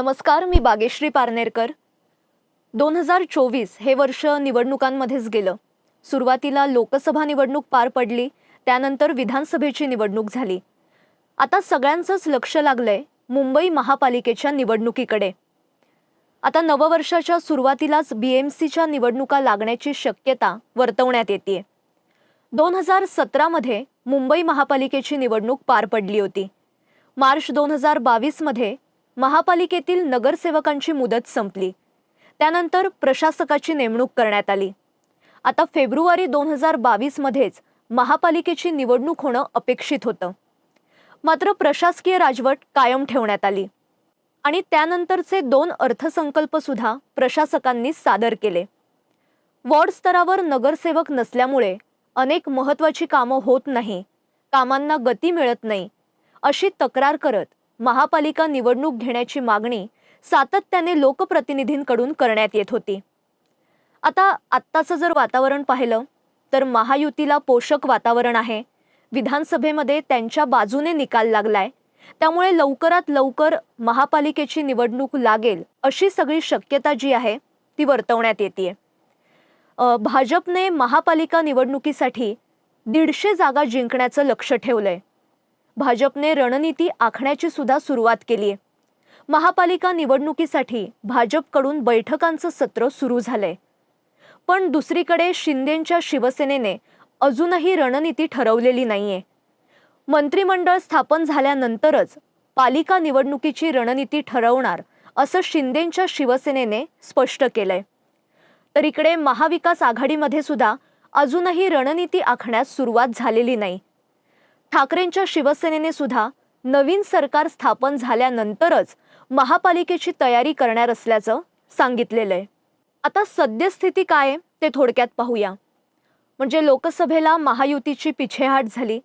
नमस्कार मी बागेश्री पारनेरकर. दोन हजार चोवीस हे वर्ष निवडणुकांमध्येच गेलं. सुरुवातीला लोकसभा निवडणूक पार पडली त्यानंतर विधानसभेची निवडणूक झाली. आता सगळ्यांचंच लक्ष लागलंय मुंबई महापालिकेच्या निवडणुकीकडे. आता नववर्षाच्या सुरुवातीलाच बी एम सीच्या निवडणुका लागण्याची शक्यता वर्तवण्यात येते दोन हजार सतरामध्ये मुंबई महापालिकेची निवडणूक पार पडली होती. मार्च दोन हजार बावीसमध्ये महापालिकेतील नगरसेवकांची मुदत संपली. त्यानंतर प्रशासकाची नेमणूक करण्यात आली. आता फेब्रुवारी दोन हजार बावीसमध्येच महापालिकेची निवडणूक होणं अपेक्षित होतं. मात्र प्रशासकीय राजवट कायम ठेवण्यात आली. आणि त्यानंतरचे दोन अर्थसंकल्प सुद्धा प्रशासकांनी सादर केले. वॉर्ड स्तरावर नगरसेवक नसल्यामुळे अनेक महत्त्वाची कामं होत नाही. कामांना गती मिळत नाही अशी तक्रार करत महापालिका निवडणूक घेण्याची मागणी सातत्याने लोकप्रतिनिधींकडून करण्यात येत होती. आता आत्ताचं जर वातावरण पाहिलं तर महायुतीला पोषक वातावरण आहे. विधानसभेमध्ये त्यांच्या बाजूने निकाल लागलाय. त्यामुळे लवकरात लवकर महापालिकेची निवडणूक लागेल अशी सगळी शक्यता जी आहे ती वर्तवण्यात येते भाजपने महापालिका निवडणुकीसाठी दीडशे जागा जिंकण्याचं लक्ष ठेवलंय. भाजपने रणनीती आखण्याची सुद्धा सुरुवात केली आहे. महापालिका निवडणुकीसाठी भाजपकडून बैठकांचं सत्र सुरू झालंय. पण दुसरीकडे शिंदेंच्या शिवसेनेने अजूनही रणनीती ठरवलेली नाहीये. मंत्रिमंडळ स्थापन झाल्यानंतरच पालिका निवडणुकीची रणनीती ठरवणार असं शिंदेंच्या शिवसेनेने स्पष्ट केलंय. तर इकडे महाविकास आघाडीमध्ये सुद्धा अजूनही रणनीती आखण्यास सुरुवात झालेली नाही. ठाकरेंच्या शिवसेनेने सुद्धा नवीन सरकार स्थापन झाल्यानंतरच महापालिकेची तयारी करणार असल्याचं सांगितलेलं आहे. आता सद्यस्थिती काय आहे ते थोडक्यात पाहूया. म्हणजे लोकसभेला महायुतीची पिछेहाट झाली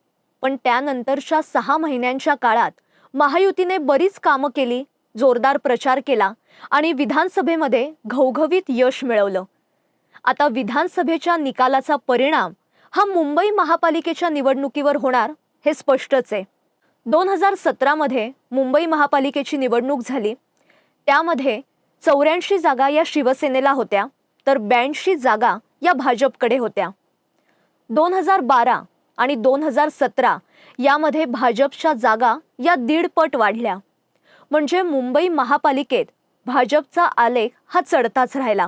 पण त्यानंतरच्या सहा महिन्यांच्या काळात महायुतीने बरीच कामं केली जोरदार प्रचार केला आणि विधानसभेमध्ये घवघवीत यश मिळवलं. आता विधानसभेच्या निकालाचा परिणाम हा मुंबई महापालिकेच्या निवडणुकीवर होणार हे स्पष्टच आहे. दोन हजार सतरामध्ये मुंबई महापालिकेची निवडणूक झाली. त्यामध्ये चौऱ्याऐंशी जागा या शिवसेनेला होत्या तर ब्याऐंशी जागा या भाजपकडे होत्या. दोन हजार बारा आणि दोन हजार सतरा यामध्ये भाजपच्या जागा या दीडपट वाढल्या. म्हणजे मुंबई महापालिकेत भाजपचा आलेख हा चढताच राहिला.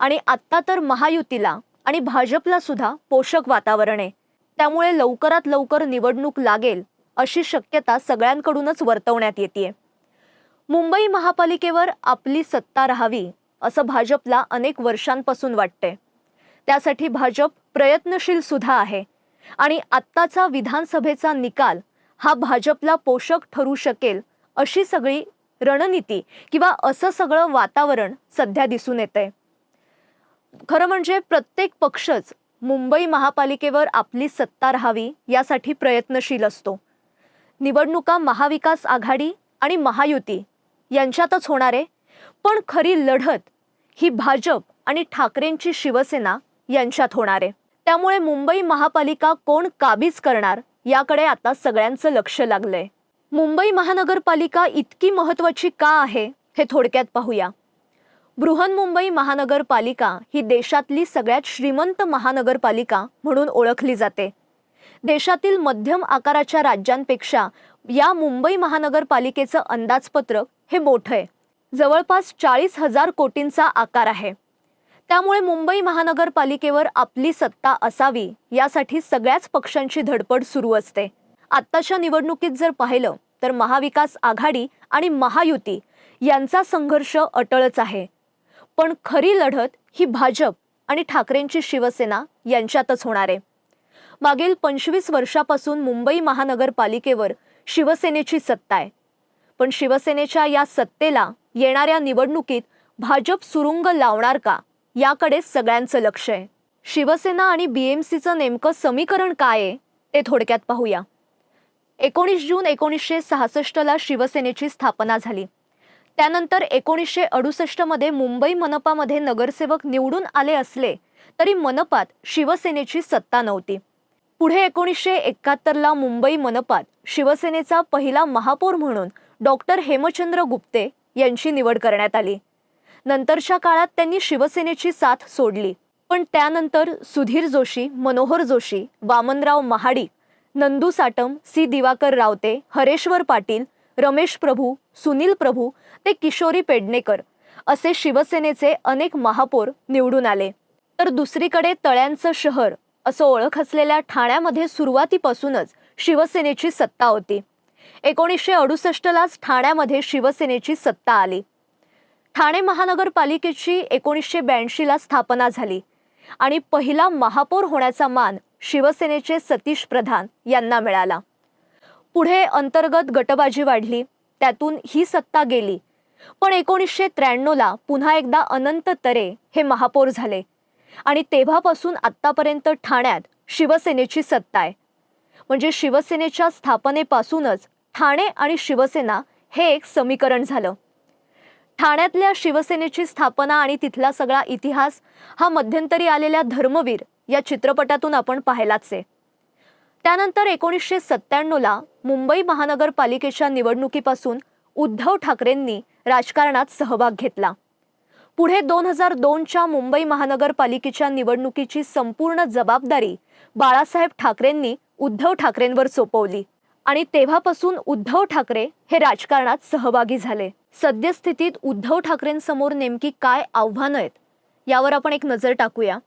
आणि आत्ता तर महायुतीला आणि भाजपला सुद्धा पोषक वातावरण आहे. त्यामुळे लवकरात लवकर निवडणूक लागेल अशी शक्यता सगळ्यांकडूनच वर्तवण्यात येते मुंबई महापालिकेवर आपली सत्ता राहावी असं भाजपला अनेक वर्षांपासून वाटते त्यासाठी भाजप प्रयत्नशील सुद्धा आहे आणि आत्ताचा विधानसभेचा निकाल हा भाजपला पोषक ठरू शकेल अशी सगळी रणनीती किंवा असं सगळं वातावरण सध्या दिसून येतंय. खरं म्हणजे प्रत्येक पक्षच मुंबई महापालिकेवर आपली सत्ता राहावी यासाठी प्रयत्नशील असतो. निवडणुका महाविकास आघाडी आणि महायुती यांच्यातच होणार आहे पण खरी लढत ही भाजप आणि ठाकरेंची शिवसेना यांच्यात होणार. आहे त्यामुळे मुंबई महापालिका कोण काबीज करणार याकडे आता सगळ्यांचं लक्ष लागलंय. मुंबई महानगरपालिका इतकी महत्वाची का आहे हे थोडक्यात पाहूया. बृहन्मुंबई महानगरपालिका ही देशातली सगळ्यात श्रीमंत महानगरपालिका म्हणून ओळखली जाते. देशातील मध्यम आकाराच्या राज्यांपेक्षा या मुंबई महानगरपालिकेचं अंदाजपत्रक हे मोठं आहे. जवळपास चाळीस हजार कोटींचा आकार आहे. त्यामुळे मुंबई महानगरपालिकेवर आपली सत्ता असावी यासाठी सगळ्याच पक्षांची धडपड सुरू असते. आत्ताच्या निवडणुकीत जर पाहिलं तर महाविकास आघाडी आणि महायुती यांचा संघर्ष अटळच आहे. पण खरी लढत ही भाजप आणि ठाकरेंची शिवसेना यांच्यातच होणार आहे. मागील पंचवीस वर्षापासून मुंबई महानगरपालिकेवर शिवसेनेची सत्ता आहे. पण शिवसेनेच्या या सत्तेला येणाऱ्या निवडणुकीत भाजप सुरुंग लावणार का याकडे सगळ्यांचं लक्ष आहे. शिवसेना आणि बी एम सीचं नेमकं समीकरण काय आहे ते थोडक्यात पाहूया. एकोणीस जून एकोणीसशे सहासष्टला शिवसेनेची स्थापना झाली. त्यानंतर एकोणीसशे अडुसष्टमध्ये मुंबई मनपामध्ये नगरसेवक निवडून आले असले तरी मनपात शिवसेनेची सत्ता नव्हती. पुढे एकोणीसशे एकाहत्तरला मुंबई मनपात शिवसेनेचा पहिला महापौर म्हणून डॉक्टर हेमचंद्र गुप्ते यांची निवड करण्यात आली. नंतरच्या काळात त्यांनी शिवसेनेची साथ सोडली. पण त्यानंतर सुधीर जोशी मनोहर जोशी वामनराव महाडिक नंदू साटम सी दिवाकर रावते हरेश्वर पाटील रमेश प्रभू सुनील प्रभू ते किशोरी पेडणेकर असे शिवसेनेचे अनेक महापौर निवडून आले. तर दुसरीकडे तळ्यांचं शहर असं ओळख असलेल्या ठाण्यामध्ये सुरुवातीपासूनच शिवसेनेची सत्ता होती. एकोणीसशे अडुसष्टलाच ठाण्यामध्ये शिवसेनेची सत्ता आली. ठाणे महानगरपालिकेची एकोणीसशे ब्याऐंशीला स्थापना झाली आणि पहिला महापौर होण्याचा मान शिवसेनेचे सतीश प्रधान यांना मिळाला. पुढे अंतर्गत गटबाजी वाढली त्यातून ही सत्ता गेली. पण एकोणीसशे त्र्याण्णवला पुन्हा एकदा अनंत तरे हे महापौर झाले. आणि तेव्हापासून आत्तापर्यंत ठाण्यात शिवसेनेची सत्ता आहे. म्हणजे शिवसेनेच्या स्थापनेपासूनच ठाणे आणि शिवसेना हे एक समीकरण झालं. ठाण्यातल्या शिवसेनेची स्थापना आणि तिथला सगळा इतिहास हा मध्यंतरी आलेल्या धर्मवीर या चित्रपटातून आपण पाहिलाच आहे. त्यानंतर एकोणीसशे सत्त्याण्णवला मुंबई महानगरपालिकेच्या निवडणुकीपासून उद्धव ठाकरेंनी राजकारणात सहभाग घेतला. पुढे दोन हजार दोनच्या मुंबई महानगरपालिकेच्या निवडणुकीची संपूर्ण जबाबदारी बाळासाहेब ठाकरेंनी उद्धव ठाकरेंवर सोपवली आणि तेव्हापासून उद्धव ठाकरे हे राजकारणात सहभागी झाले. सद्यस्थितीत उद्धव ठाकरेंसमोर नेमकी काय आव्हानं आहेत यावर आपण एक नजर टाकूया.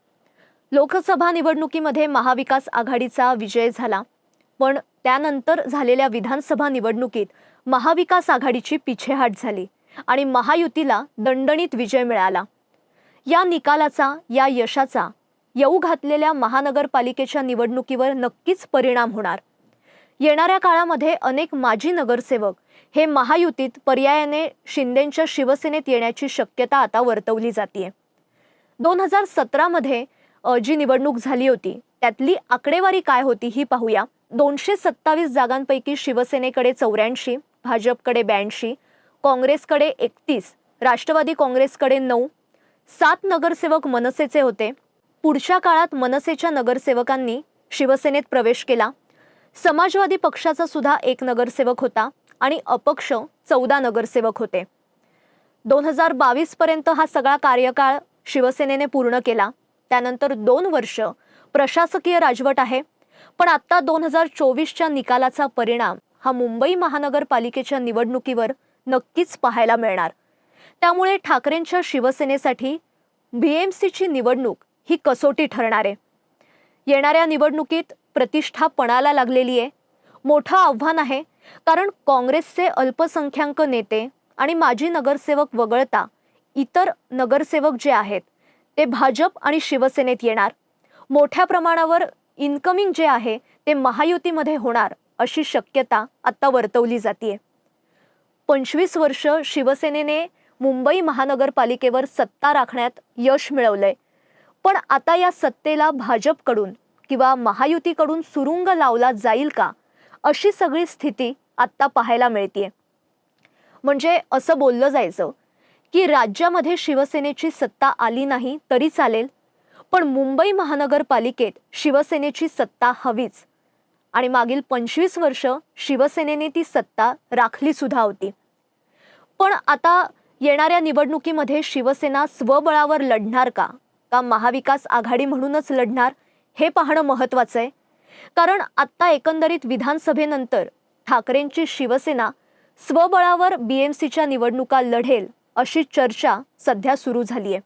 लोकसभा निवडणुकीमध्ये महाविकास आघाडीचा विजय झाला. पण त्यानंतर झालेल्या विधानसभा निवडणुकीत महाविकास आघाडीची पिछेहाट झाली आणि महायुतीला दणदणीत विजय मिळाला. या निकालाचा या यशाचा येऊ घातलेल्या महानगरपालिकेच्या निवडणुकीवर नक्कीच परिणाम होणार. येणाऱ्या काळामध्ये अनेक माजी नगरसेवक हे महायुतीत पर्यायाने शिंदेंच्या शिवसेनेत येण्याची शक्यता आता वर्तवली जाते दोन हजार सतरामध्ये जी निवडणूक झाली होती त्यातली आकडेवारी काय होती ही पाहूया. दोनशे सत्तावीस जागांपैकी शिवसेनेकडे चौऱ्याऐंशी भाजपकडे ब्याऐंशी काँग्रेसकडे एकतीस राष्ट्रवादी काँग्रेसकडे नऊ सात नगरसेवक मनसेचे होते. पुढच्या काळात मनसेच्या नगरसेवकांनी शिवसेनेत प्रवेश केला. समाजवादी पक्षाचा सुद्धा एक नगरसेवक होता आणि अपक्ष चौदा नगरसेवक होते. दोन हजार बावीसपर्यंत हा सगळा कार्यकाळ शिवसेनेने पूर्ण केला. त्यानंतर दोन वर्ष प्रशासकीय राजवट आहे. पण आता दोन हजार चोवीसच्या निकालाचा परिणाम हा मुंबई महानगरपालिकेच्या निवडणुकीवर नक्कीच पाहायला मिळणार. त्यामुळे ठाकरेंच्या शिवसेनेसाठी बी एम सीची निवडणूक ही कसोटी ठरणार आहे. येणाऱ्या निवडणुकीत प्रतिष्ठा पणाला लागलेली आहे. मोठं आव्हान आहे कारण काँग्रेसचे अल्पसंख्याक नेते आणि माजी नगरसेवक वगळता इतर नगरसेवक जे आहेत ते भाजप आणि शिवसेनेत येणार. मोठ्या प्रमाणावर इन्कमिंग जे आहे ते महायुतीमध्ये होणार अशी शक्यता आता वर्तवली जाते पंचवीस वर्ष शिवसेनेने मुंबई महानगरपालिकेवर सत्ता राखण्यात यश मिळवलंय. पण आता या सत्तेला भाजपकडून किंवा महायुतीकडून सुरुंग लावला जाईल का अशी सगळी स्थिती आत्ता पाहायला मिळतीये. म्हणजे असं बोललं जायचं की राज्यामध्ये शिवसेनेची सत्ता आली नाही तरी चालेल पण मुंबई महानगरपालिकेत शिवसेनेची सत्ता हवीच. आणि मागील पंचवीस वर्ष शिवसेनेने ती सत्ता राखली सुद्धा होती. पण आता येणाऱ्या निवडणुकीमध्ये शिवसेना स्वबळावर लढणार का? का महाविकास आघाडी म्हणूनच लढणार? हे पाहणं महत्त्वाचं आहे. कारण आत्ता एकंदरीत विधानसभेनंतर ठाकरेंची शिवसेना स्वबळावर बी एम सीच्या निवडणुका लढेल अशी चर्चा सध्या सुरू झाली आहे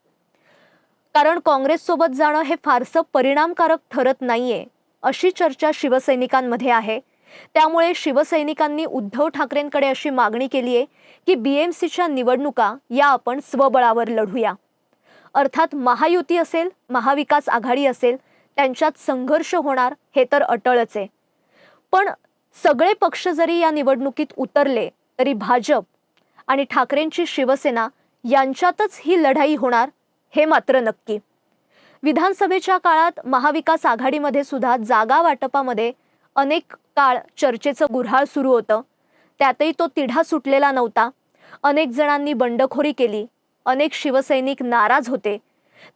कारण काँग्रेससोबत जाणं हे फारसं परिणामकारक ठरत नाहीये अशी चर्चा शिवसैनिकांमध्ये आहे. त्यामुळे शिवसैनिकांनी उद्धव ठाकरेंकडे अशी मागणी केली आहे की बी एम सीच्या निवडणुका या आपण स्वबळावर लढूया. अर्थात महायुती असेल महाविकास आघाडी असेल त्यांच्यात संघर्ष होणार हे तर अटळच आहे पण सगळे पक्ष जरी या निवडणुकीत उतरले तरी भाजप आणि ठाकरेंची शिवसेना यांच्यातच ही लढाई होणार हे मात्र नक्की. विधानसभेच्या काळात महाविकास आघाडीमध्ये सुद्धा जागा वाटपामध्ये अनेक काळ चर्चेचं गुऱ्हाळ सुरू होतं. त्यातही तो तिढा सुटलेला नव्हता. अनेक जणांनी बंडखोरी केली. अनेक शिवसैनिक नाराज होते.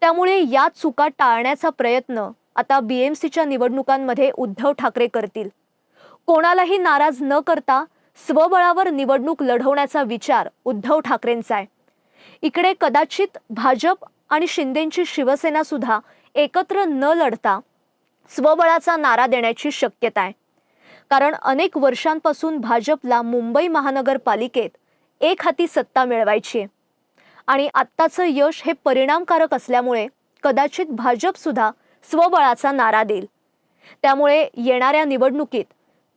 त्यामुळे या चुका टाळण्याचा प्रयत्न आता बी एम सीच्या निवडणुकांमध्ये उद्धव ठाकरे करतील. कोणालाही नाराज न करता स्वबळावर निवडणूक लढवण्याचा विचार उद्धव ठाकरेंचा आहे. इकडे कदाचित भाजप आणि शिंदेची शिवसेना सुद्धा एकत्र न लढता स्वबळाचा नारा देण्याची शक्यता आहे. कारण अनेक वर्षांपासून भाजपला मुंबई महानगरपालिकेत एक हाती सत्ता मिळवायची आहे. आणि आत्ताचं यश हे परिणामकारक असल्यामुळे कदाचित भाजपसुद्धा स्वबळाचा नारा देईल. त्यामुळे येणाऱ्या निवडणुकीत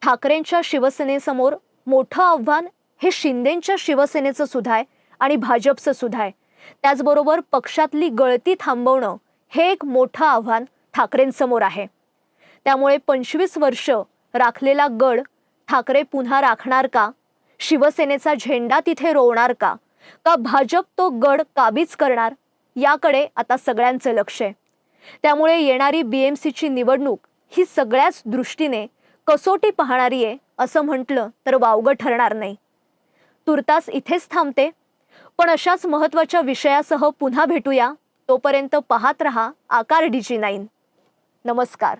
ठाकरेंच्या शिवसेनेसमोर मोठं आव्हान हे शिंदेंच्या शिवसेनेचं सुद्धा आहे आणि भाजपचं सुद्धा आहे त्याचबरोबर पक्षातली गळती थांबवणं हे एक मोठं आव्हान ठाकरेंसमोर आहे. त्यामुळे पंचवीस वर्ष राखलेला गड ठाकरे पुन्हा राखणार का? शिवसेनेचा झेंडा तिथे रोवणार का? का भाजप तो गड काबीज करणार? याकडे आता सगळ्यांचं लक्ष आहे. त्यामुळे येणारी बी एम सीची निवडणूक ही सगळ्याच दृष्टीने कसोटी पाहणारी आहे असं म्हटलं तर वावगं ठरणार नाही. तुर्तास इथेच थांबते. पण अशाच महत्त्वाच्या विषयासह पुन्हा भेटूया. तोपर्यंत पाहत रहा आकार डीजी नाईन नमस्कार.